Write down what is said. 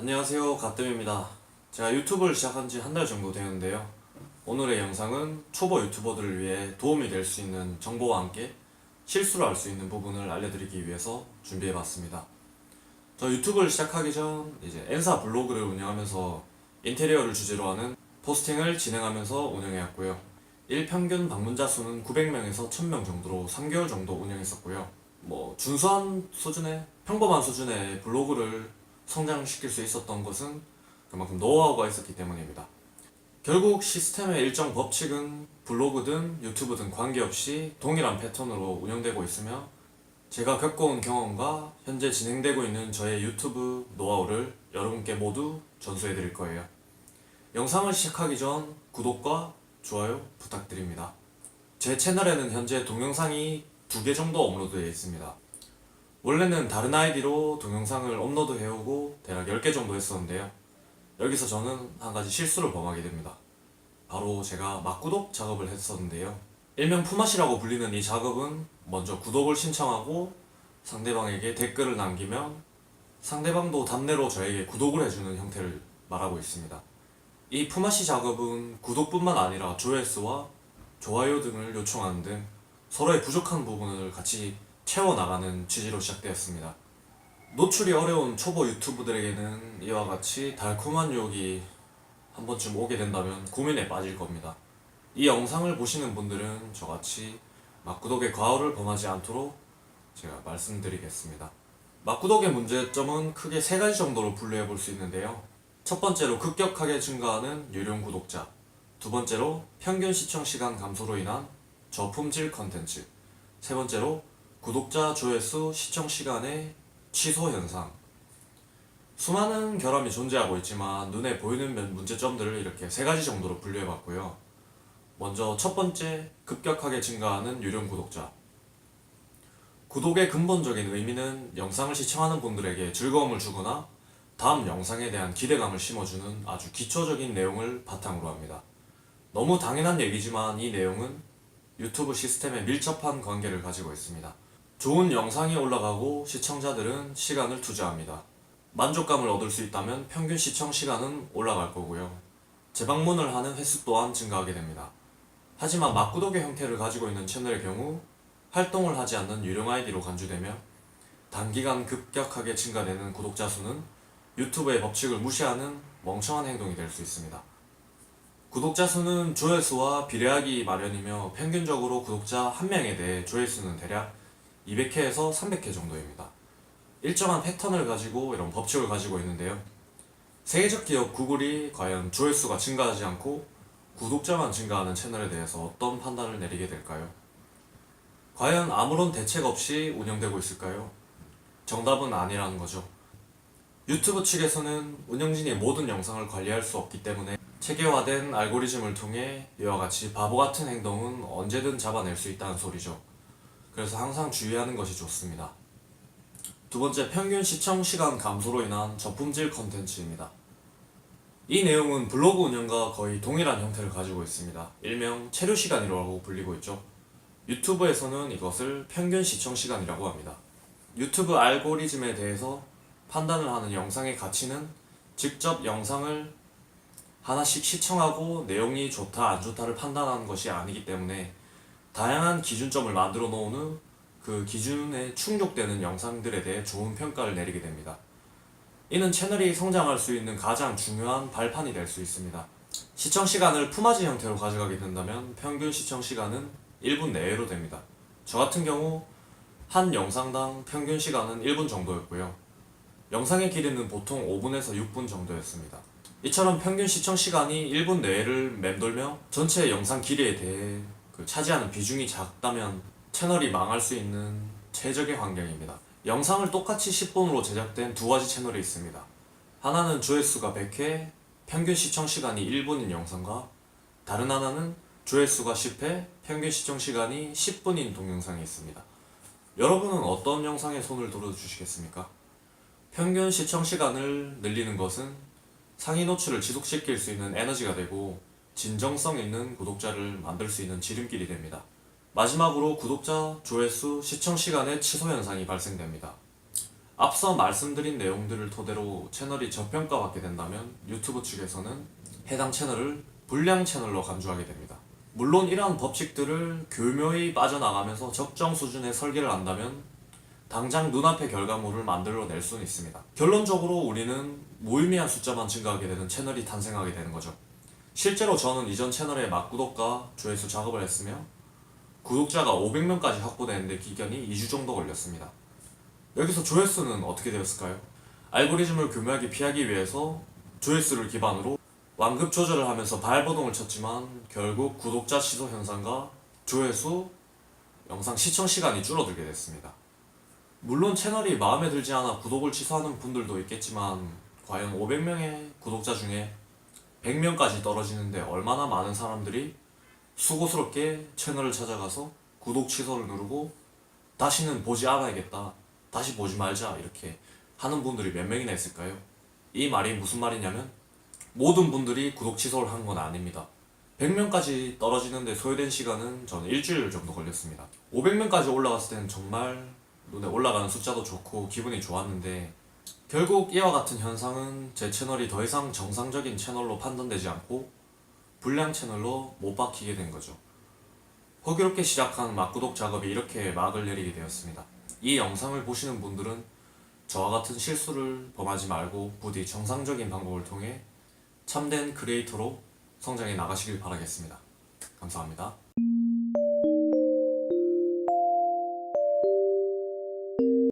안녕하세요 가뜸입니다. 제가 유튜브를 시작한 지 한 달 정도 되는데요. 오늘의 영상은 초보 유튜버들을 위해 도움이 될 수 있는 정보와 함께 실수를 할 수 있는 부분을 알려드리기 위해서 준비해봤습니다. 저 유튜브를 시작하기 전 이제 엔사 블로그를 운영하면서 인테리어를 주제로 하는 포스팅을 진행하면서 운영해왔고요. 일평균 방문자 수는 900명에서 1000명 정도로 3개월 정도 운영했었고요. 뭐 준수한 수준의 평범한 수준의 블로그를 성장시킬 수 있었던 것은 그만큼 노하우가 있었기 때문입니다. 결국 시스템의 일정 법칙은 블로그든 유튜브든 관계없이 동일한 패턴으로 운영되고 있으며 제가 겪어온 경험과 현재 진행되고 있는 저의 유튜브 노하우를 여러분께 모두 전수해 드릴 거예요. 영상을 시작하기 전 구독과 좋아요 부탁드립니다. 제 채널에는 현재 동영상이 두 개 정도 업로드되어 있습니다. 원래는 다른 아이디로 동영상을 업로드 해오고 대략 10개 정도 했었는데요. 여기서 저는 한 가지 실수를 범하게 됩니다. 바로 제가 막구독 작업을 했었는데요. 일명 푸맛이라고 불리는 이 작업은 먼저 구독을 신청하고 상대방에게 댓글을 남기면 상대방도 답례로 저에게 구독을 해주는 형태를 말하고 있습니다. 이 푸마시 작업은 구독뿐만 아니라 조회수와 좋아요 등을 요청하는 등 서로의 부족한 부분을 같이 채워나가는 취지로 시작되었습니다. 노출이 어려운 초보 유튜브들에게는 이와 같이 달콤한 유혹이 한 번쯤 오게 된다면 고민에 빠질 겁니다. 이 영상을 보시는 분들은 저같이 막구독의 과오를 범하지 않도록 제가 말씀드리겠습니다. 막구독의 문제점은 크게 세 가지 정도로 분류해 볼 수 있는데요. 첫 번째로 급격하게 증가하는 유령 구독자, 두 번째로 평균 시청 시간 감소로 인한 저품질 컨텐츠, 세 번째로 구독자 조회수 시청 시간의 취소 현상. 수많은 결함이 존재하고 있지만 눈에 보이는 면- 문제점들을 이렇게 세 가지 정도로 분류해 봤고요. 먼저 첫 번째, 급격하게 증가하는 유령 구독자. 구독의 근본적인 의미는 영상을 시청하는 분들에게 즐거움을 주거나 다음 영상에 대한 기대감을 심어주는 아주 기초적인 내용을 바탕으로 합니다. 너무 당연한 얘기지만 이 내용은 유튜브 시스템에 밀접한 관계를 가지고 있습니다. 좋은 영상이 올라가고 시청자들은 시간을 투자합니다. 만족감을 얻을 수 있다면 평균 시청 시간은 올라갈 거고요. 재방문을 하는 횟수 또한 증가하게 됩니다. 하지만 막구독의 형태를 가지고 있는 채널의 경우 활동을 하지 않는 유령 아이디로 간주되며 단기간 급격하게 증가되는 구독자 수는 유튜브의 법칙을 무시하는 멍청한 행동이 될 수 있습니다. 구독자 수는 조회수와 비례하기 마련이며 평균적으로 구독자 한 명에 대해 조회수는 대략 200회에서 300회 정도입니다. 일정한 패턴을 가지고 이런 법칙을 가지고 있는데요. 세계적 기업 구글이 과연 조회수가 증가하지 않고 구독자만 증가하는 채널에 대해서 어떤 판단을 내리게 될까요? 과연 아무런 대책 없이 운영되고 있을까요? 정답은 아니라는 거죠. 유튜브 측에서는 운영진이 모든 영상을 관리할 수 없기 때문에 체계화된 알고리즘을 통해 이와 같이 바보 같은 행동은 언제든 잡아낼 수 있다는 소리죠. 그래서 항상 주의하는 것이 좋습니다. 두 번째, 평균 시청 시간 감소로 인한 저품질 컨텐츠입니다. 이 내용은 블로그 운영과 거의 동일한 형태를 가지고 있습니다. 일명 체류 시간이라고 불리고 있죠. 유튜브에서는 이것을 평균 시청 시간이라고 합니다. 유튜브 알고리즘에 대해서 판단을 하는 영상의 가치는 직접 영상을 하나씩 시청하고 내용이 좋다 안 좋다를 판단하는 것이 아니기 때문에 다양한 기준점을 만들어 놓은 후 그 기준에 충족되는 영상들에 대해 좋은 평가를 내리게 됩니다. 이는 채널이 성장할 수 있는 가장 중요한 발판이 될 수 있습니다. 시청 시간을 품앗이 형태로 가져가게 된다면 평균 시청 시간은 1분 내외로 됩니다. 저 같은 경우 한 영상당 평균 시간은 1분 정도였고요. 영상의 길이는 보통 5분에서 6분 정도였습니다. 이처럼 평균 시청 시간이 1분 내를 맴돌며 전체 영상 길이에 대해 그 차지하는 비중이 작다면 채널이 망할 수 있는 최적의 환경입니다. 영상을 똑같이 10분으로 제작된 두 가지 채널이 있습니다. 하나는 조회수가 100회, 평균 시청 시간이 1분인 영상과 다른 하나는 조회수가 10회, 평균 시청 시간이 10분인 동영상이 있습니다. 여러분은 어떤 영상에 손을 들어주시겠습니까? 평균 시청 시간을 늘리는 것은 상위 노출을 지속시킬 수 있는 에너지가 되고 진정성 있는 구독자를 만들 수 있는 지름길이 됩니다. 마지막으로 구독자, 조회수, 시청 시간의 취소 현상이 발생됩니다. 앞서 말씀드린 내용들을 토대로 채널이 저평가받게 된다면 유튜브 측에서는 해당 채널을 불량 채널로 간주하게 됩니다. 물론 이러한 법칙들을 교묘히 빠져나가면서 적정 수준의 설계를 한다면 당장 눈앞의 결과물을 만들어낼 수는 있습니다. 결론적으로 우리는 무의미한 숫자만 증가하게 되는 채널이 탄생하게 되는 거죠. 실제로 저는 이전 채널에 막구독과 조회수 작업을 했으며 구독자가 500명까지 확보되는데 기간이 2주 정도 걸렸습니다. 여기서 조회수는 어떻게 되었을까요? 알고리즘을 교묘하게 피하기 위해서 조회수를 기반으로 완급 조절을 하면서 발버둥을 쳤지만 결국 구독자 취소 현상과 조회수, 영상 시청 시간이 줄어들게 됐습니다. 물론 채널이 마음에 들지 않아 구독을 취소하는 분들도 있겠지만 과연 500명의 구독자 중에 100명까지 떨어지는데 얼마나 많은 사람들이 수고스럽게 채널을 찾아가서 구독 취소를 누르고 다시는 보지 않아야겠다. 다시 보지 말자. 이렇게 하는 분들이 몇 명이나 있을까요? 이 말이 무슨 말이냐면 모든 분들이 구독 취소를 한 건 아닙니다. 100명까지 떨어지는데 소요된 시간은 저는 일주일 정도 걸렸습니다. 500명까지 올라갔을 때는 정말 눈에 올라가는 숫자도 좋고 기분이 좋았는데 결국 이와 같은 현상은 제 채널이 더 이상 정상적인 채널로 판단되지 않고 불량 채널로 못 박히게 된 거죠. 호기롭게 시작한 막구독 작업이 이렇게 막을 내리게 되었습니다. 이 영상을 보시는 분들은 저와 같은 실수를 범하지 말고 부디 정상적인 방법을 통해 참된 크리에이터로 성장해 나가시길 바라겠습니다. 감사합니다.